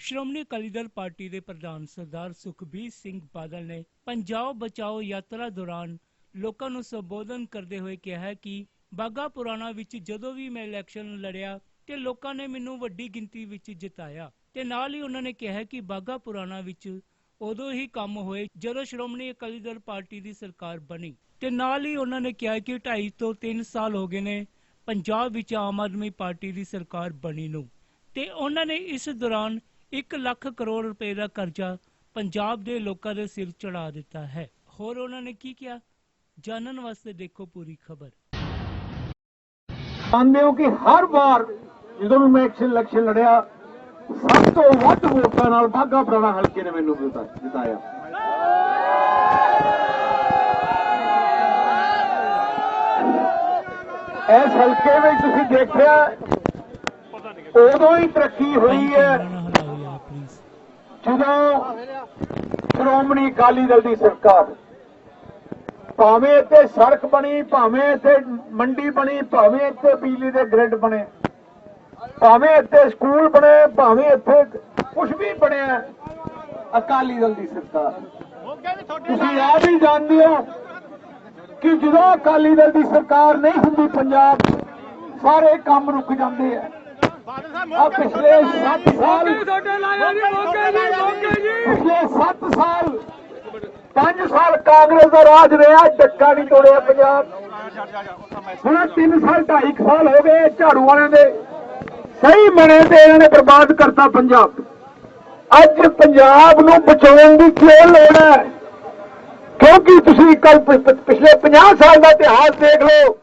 Shiromani Akali Dal party ਦੇ ਪ੍ਰਧਾਨ ਸਰਦਾਰ ਸੁਖਬੀਰ ਸਿੰਘ ਬਾਦਲ ਨੇ ਪੰਜਾਬ ਬਚਾਓ ਯਾਤਰਾ ਦੌਰਾਨ ਲੋਕਾਂ ਨੂੰ ਸੰਬੋਧਨ ਕਰਦੇ ਹੋਏ ਕਿਹਾ ਕਿ ਬਾਗਾ ਪੁਰਾਣਾ ਵਿੱਚ ਜਦੋਂ ਵੀ ਮੈਂ ਇਲੈਕਸ਼ਨ ਲੜਿਆ ਤੇ ਲੋਕਾਂ ਨੇ ਮੈਨੂੰ ਵੱਡੀ ਗਿਣਤੀ ਵਿੱਚ ਜਿਤਾਇਆ ਤੇ ਨਾਲ ਹੀ ਉਹਨਾਂ ਨੇ ਕਿਹਾ ਕਿ ਬਾਗਾ ਪੁਰਾਣਾ ਵਿੱਚ ਉਦੋਂ ਹੀ ਕੰਮ ਹੋਏ ਜਦੋਂ ਸ਼੍ਰੋਮਣੀ ਅਕਾਲੀ ਦਲ ਪਾਰਟੀ ਦੀ ਸਰਕਾਰ ਬਣੀ ਤੇ ਨਾਲ ਹੀ ਉਹਨਾਂ ਨੇ ਕਿਹਾ ਕਿ 2.5 ਤੋਂ 3 ਸਾਲ ਹੋ ਗਏ ਨੇ ਪੰਜਾਬ ਵਿੱਚ ਆਮ ਆਦਮੀ ਪਾਰਟੀ ਦੀ ਸਰਕਾਰ ਬਣੀ ਨੂੰ ਤੇ ਉਹਨਾਂ ਨੇ ਇਸ ਦੌਰਾਨ 1 ਲੱਖ ਕਰੋੜ ਰੁਪਏ ਦਾ ਕਰਜ਼ਾ ਪੰਜਾਬ ਦੇ ਲੋਕਾਂ ਦੇ ਸਿਰ ਚੜਾ ਦਿੱਤਾ ਹੈ। ਹੋਰ ਉਹਨਾਂ ਨੇ ਕੀ ਕਿਹਾ? ਜਾਣਨ ਵਾਸਤੇ ਦੇਖੋ ਪੂਰੀ ਖਬਰ। ਜਾਣਦੇ ਹੋ ਕਿ ਹਰ ਵਾਰ ਜਦੋਂ ਵੀ ਮੈਂ ਇਲੈਕਸ਼ਨ ਲੜਿਆ, ਸਭ ਤੋਂ ਵੱਧ ਵੋਟਾਂ ਨਾਲ ਬਾਗਾ ਪੁਰਾਣਾ ਹਲਕੇ ਨੇ ਮੈਨੂੰ ਜਿਤਾਇਆ। ਇਸ ਹਲਕੇ ਵਿੱਚ ਤੁਸੀਂ ਦੇਖਿਆ, ਉਦੋਂ ਹੀ ਤਰੱਕੀ ਹੋਈ ਹੈ। ਜਦੋਂ ਸ਼੍ਰੋਮਣੀ ਅਕਾਲੀ ਦਲ ਦੀ ਸਰਕਾਰ ਭਾਵੇਂ ਇੱਥੇ ਸੜਕ ਬਣੀ, ਭਾਵੇਂ ਇੱਥੇ ਮੰਡੀ ਬਣੀ, ਭਾਵੇਂ ਇੱਥੇ ਬਿਜਲੀ ਦੇ ਗ੍ਰਿਡ ਬਣੇ, ਭਾਵੇਂ ਇੱਥੇ ਸਕੂਲ ਬਣੇ, ਭਾਵੇਂ ਇੱਥੇ ਕੁਝ ਵੀ ਬਣਿਆ ਅਕਾਲੀ ਦਲ ਦੀ ਸਰਕਾਰ। ਤੁਸੀਂ ਆਪ ਹੀ ਜਾਣਦੇ ਹੋ ਕਿ ਜਦੋਂ ਅਕਾਲੀ ਦਲ ਦੀ ਸਰਕਾਰ ਨਹੀਂ ਹੁੰਦੀ ਪੰਜਾਬ, ਸਾਰੇ ਕੰਮ ਰੁਕ ਜਾਂਦੇ ਆ ਆ। ਪਿਛਲੇ 7 ਸਾਲ ਪਿਛਲੇ 7 ਸਾਲ 5 ਸਾਲ ਕਾਂਗਰਸ ਦਾ ਰਾਜ ਰਿਹਾ ਡੱਕਾ ਨਹੀਂ ਤੋੜਿਆ ਪੰਜਾਬ। ਹੁਣ 3 ਸਾਲ 2.5 ਸਾਲ ਹੋ ਗਏ ਝਾੜੂ ਵਾਲਿਆਂ ਦੇ ਸਹੀ ਮਣੇ ਤੇ ਇਹਨਾਂ ਨੇ ਬਰਬਾਦ ਕਰਤਾ ਪੰਜਾਬ। ਅੱਜ ਪੰਜਾਬ ਨੂੰ ਬਚਾਉਣ ਦੀ ਕਿਉਂ ਲੋੜ ਹੈ? ਕਿਉਂਕਿ ਤੁਸੀਂ ਕੱਲ ਪਿਛਲੇ 50 ਸਾਲ ਦਾ ਇਤਿਹਾਸ ਦੇਖ ਲਓ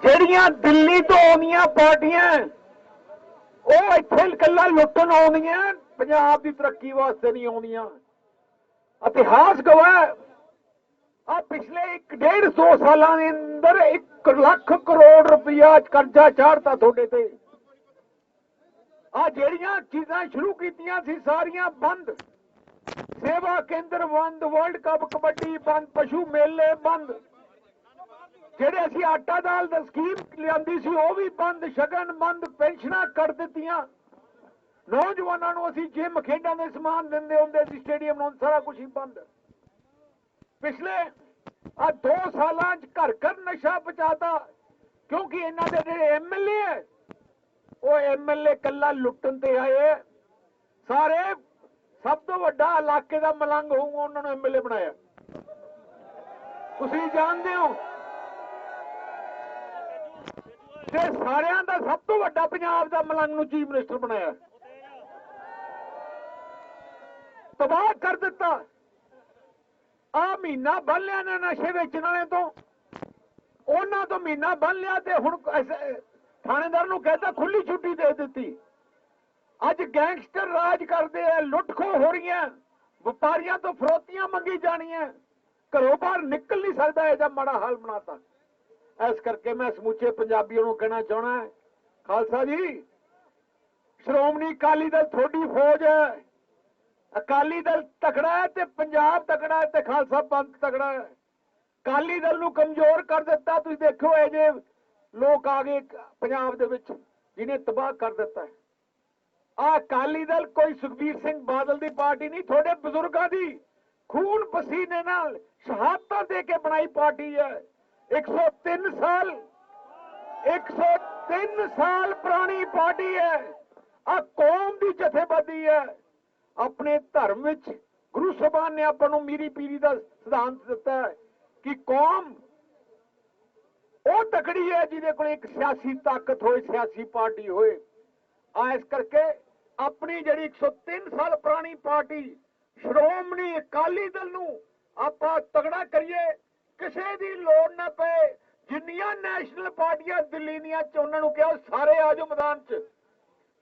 ਜਿਹੜੀਆਂ ਦਿੱਲੀ ਤੋਂ ਆਉਂਦੀਆਂ ਪਾਰਟੀਆਂ ਉਹ ਇੱਥੇ ਇਕੱਲਾ ਲੁੱਟਣ ਆਉਂਦੀਆਂ, ਪੰਜਾਬ ਦੀ ਤਰੱਕੀ ਵਾਸਤੇ ਨਹੀਂ ਆਉਂਦੀਆਂ। ਇਤਿਹਾਸ ਗਵਾਹ ਆ ਪਿਛਲੇ 1.5 ਸਾਲਾਂ ਦੇ ਅੰਦਰ 1 ਲੱਖ ਕਰੋੜ ਰੁਪਇਆ ਕਰਜ਼ਾ ਚਾੜਤਾ ਤੁਹਾਡੇ ਤੇ। ਆ ਜਿਹੜੀਆਂ ਚੀਜ਼ਾਂ ਸ਼ੁਰੂ ਕੀਤੀਆਂ ਸੀ, ਸਾਰੀਆਂ ਬੰਦ। ਸੇਵਾ ਕੇਂਦਰ ਬੰਦ, ਵਰਲਡ ਕੱਪ ਕਬੱਡੀ ਬੰਦ, ਪਸ਼ੂ ਮੇਲੇ ਬੰਦ। ਜਿਹੜੇ ਅਸੀਂ ਆਟਾ ਦਾਲ ਦਾ ਸਕੀਮ ਲਿਆਂਦੀ ਸੀ, ਉਹ ਵੀ ਬੰਦ, ਸ਼ਗਨ ਬੰਦ ਪੈਨਸ਼ਨਾਂ ਕੱਟ ਦਿੱਤੀਆਂ। ਨੌਜਵਾਨਾਂ ਨੂੰ ਅਸੀਂ ਜਿਮ ਖੇਡਾਂ ਦੇ ਸਮਾਨ ਦਿੰਦੇ ਹੁੰਦੇ ਸੀ, ਸਟੇਡੀਅਮ ਨੂੰ, ਸਾਰਾ ਕੁਝ ਹੀ ਬੰਦ। ਪਿਛਲੇ ਆ 2 ਸਾਲਾਂ 'ਚ ਘਰ ਘਰ ਨਸ਼ਾ ਪਚਾਤਾ ਕਿਉਂਕਿ ਇਹਨਾਂ ਦੇ ਜਿਹੜੇ ਐਮਐਲਏ ਹੈ, ਉਹ ਐਮਐਲਏ ਕੱਲਾ ਲੁੱਟਣ ਤੇ ਆਏ ਸਾਰੇ, ਸਭ ਤੋਂ ਵੱਡਾ ਇਲਾਕੇ ਦਾ ਮਲੰਗ ਹੋਊਗਾ, ਉਹਨਾਂ ਨੂੰ ਐਮਐਲਏ ਬਣਾਇਆ। ਤੁਸੀਂ ਜਾਣਦੇ ਹੋ ਤੇ ਸਾਰਿਆਂ ਦਾ ਸਭ ਤੋਂ ਵੱਡਾ ਪੰਜਾਬ ਦਾ ਮਲੰਗ ਨੂੰ ਚੀਫ ਮਿਨਿਸਟਰ ਬਣਾਇਆ। ਤਬਾਹ ਕਰ ਦਿੱਤਾ। ਆ ਮਹੀਨਾ ਬੰਨ ਲਿਆ ਨੇ ਨਸ਼ੇ ਵੇਚਣ ਵਾਲੇ ਤੋਂ। ਉਹਨਾਂ ਤੋਂ ਮਹੀਨਾ ਬੰਨ ਲਿਆ ਤੇ ਹੁਣ ਥਾਣੇਦਾਰ ਨੂੰ ਕਹਿੰਦਾ ਖੁੱਲੀ ਛੁੱਟੀ ਦੇ ਦਿੱਤੀ। ਅੱਜ ਗੈਂਗਸਟਰ ਰਾਜ ਕਰਦੇ ਆ ਲੁੱਟਖੋ ਹੋ ਰਹੀਆਂ। ਵਪਾਰੀਆਂ ਤੋਂ ਫਰੋਤੀਆਂ ਮੰਗੀ ਜਾਣੀਆਂ। ਘਰੋਂ ਬਾਹਰ ਨਿਕਲ ਨਹੀਂ ਸਕਦਾ ਇਹ ਜਿਹਾ ਮਾੜਾ ਹਾਲ ਬਣਾਤਾ। ਇਸ ਕਰਕੇ ਮੈਂ ਸਮੁੱਚੇ ਪੰਜਾਬੀਆਂ ਨੂੰ ਕਹਿਣਾ ਚਾਹਣਾ ਖਾਲਸਾ ਜੀ, ਸ਼੍ਰੋਮਣੀ ਅਕਾਲੀ ਦਲ ਤੁਹਾਡੀ ਫੌਜ ਹੈ। ਅਕਾਲੀ ਦਲ ਤਕੜਾ ਹੈ ਤੇ ਪੰਜਾਬ ਤਕੜਾ ਹੈ ਤੇ ਖਾਲਸਾ ਪੰਥ ਤਕੜਾ ਹੈ। ਅਕਾਲੀ ਦਲ ਨੂੰ ਕਮਜ਼ੋਰ ਕਰ ਦਿੱਤਾ, ਤੁਸੀਂ ਦੇਖੋ ਇਹ ਜੇ ਲੋਕ ਆ ਗਏ ਪੰਜਾਬ ਦੇ ਵਿੱਚ, ਜਿਹਨੇ ਤਬਾਹ ਕਰ ਦਿੱਤਾ ਹੈ। ਆ ਅਕਾਲੀ ਦਲ ਕੋਈ ਸੁਖਬੀਰ ਸਿੰਘ ਬਾਦਲ ਦੀ ਪਾਰਟੀ ਨਹੀਂ, ਤੁਹਾਡੇ ਬਜ਼ੁਰਗਾਂ ਦੀ ਖੂਨ ਪਸੀਨੇ ਨਾਲ ਸ਼ਹਾਦਤਾਂ ਦੇ ਕੇ ਬਣਾਈ ਪਾਰਟੀ ਹੈ। 103 ਸਾਲ 103 ਸਾਲ ਪੁਰਾਣੀ ਪਾਰਟੀ ਹੈ। ਆ ਕੌਮ ਦੀ ਜਥੇਬੰਦੀ ਹੈ। ਆਪਣੇ ਧਰਮ ਵਿੱਚ ਗੁਰੂ ਸਾਹਿਬਾਨ ਨੇ ਆਪਾਂ ਨੂੰ ਮੀਰੀ ਪੀਰੀ ਦਾ ਸਿਧਾਂਤ ਦਿੱਤਾ ਹੈ ਕਿ ਕੌਮ ਉਹ ਤਕੜੀ ਹੈ ਜਿਹਦੇ ਕੋਲ ਇੱਕ ਸਿਆਸੀ ਤਾਕਤ ਹੋਏ, ਸਿਆਸੀ ਪਾਰਟੀ ਹੋਏ। ਆ ਇਸ ਕਰਕੇ ਆਪਣੀ ਜਿਹੜੀ 103 ਸਾਲ ਪੁਰਾਣੀ ਪਾਰਟੀ, ਸ਼੍ਰੋਮਣੀ ਅਕਾਲੀ ਦਲ ਨੂੰ ਆਪਾਂ ਤਗੜਾ ਕਰੀਏ ਕਿਸੇ ਦੀ ਲੋੜ ਨਾ ਪਏ। ਜਿੰਨੀਆਂ ਨੈਸ਼ਨਲ ਪਾਰਟੀਆਂ ਦਿੱਲੀ ਦੀਆਂ ਚ ਨੂੰ ਕਿਹਾ, ਸਾਰੇ ਆ ਜਾਓ ਮੈਦਾਨ 'ਚ।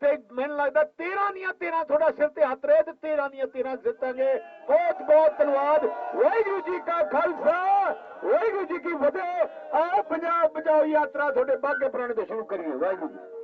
ਤੇ ਮੈਨੂੰ ਲੱਗਦਾ 13 ਦੀਆਂ 13 ਤੁਹਾਡਾ ਸਿਰ ਤੇ ਹੱਥ ਰਹੇ ਤੇ 13 ਦੀਆਂ 13 ਜਿੱਤਾਂਗੇ। ਬਹੁਤ ਬਹੁਤ ਧੰਨਵਾਦ। ਵਾਹਿਗੁਰੂ ਜੀ ਕਾ ਖਾਲਸਾ, ਵਾਹਿਗੁਰੂ ਜੀ ਕੀ ਫਤਿਹ। ਆਓ ਪੰਜਾਬ ਬਚਾਓ ਯਾਤਰਾ ਤੁਹਾਡੇ ਬਾਗੇ ਪੁਰਾਣੇ ਤੋਂ ਸ਼ੁਰੂ ਕਰੀਏ। ਵਾਹਿਗੁਰੂ ਜੀ